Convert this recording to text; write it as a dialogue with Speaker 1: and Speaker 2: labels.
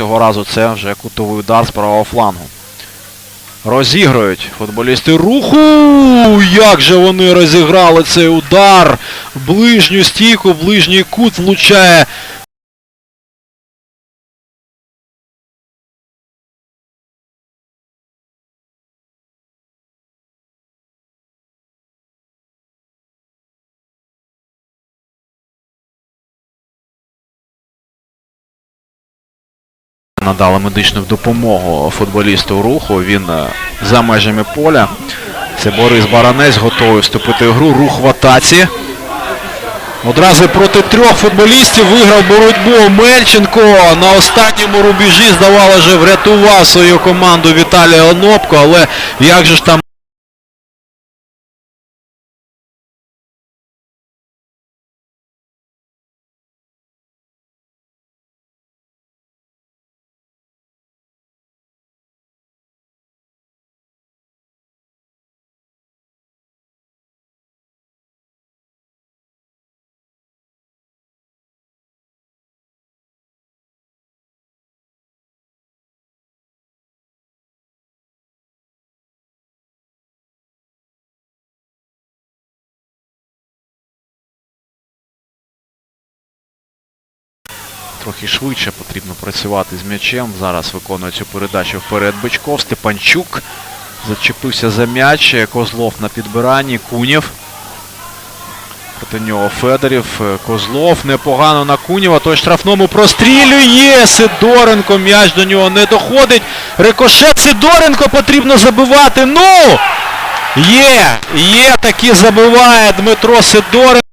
Speaker 1: Цього разу це вже кутовий удар з правого флангу. Розіграють футболісти руху. Як же вони розіграли цей удар? Ближню стійку, ближній кут влучає. Надали медичну допомогу футболісту руху. Він е, за межами поля. Це Борис Баранець готовий вступити в гру. Рух в атаці. Одразу проти трьох футболістів виграв боротьбу Мельченко. На останньому рубежі, здавалося, врятував свою команду Віталій Онопко, але як же ж там Трохи швидше потрібно працювати з м'ячем. Зараз виконує цю передачу вперед Бичков. Степанчук зачепився за м'яч. Козлов на підбиранні. Кунєв. Проти нього Федорів. Козлов непогано на Кунєва. Той штрафному прострілює. Сидоренко. М'яч до нього не доходить. Рикошет Сидоренко потрібно забивати. Ну! Є! Є таки забиває Дмитро Сидоренко.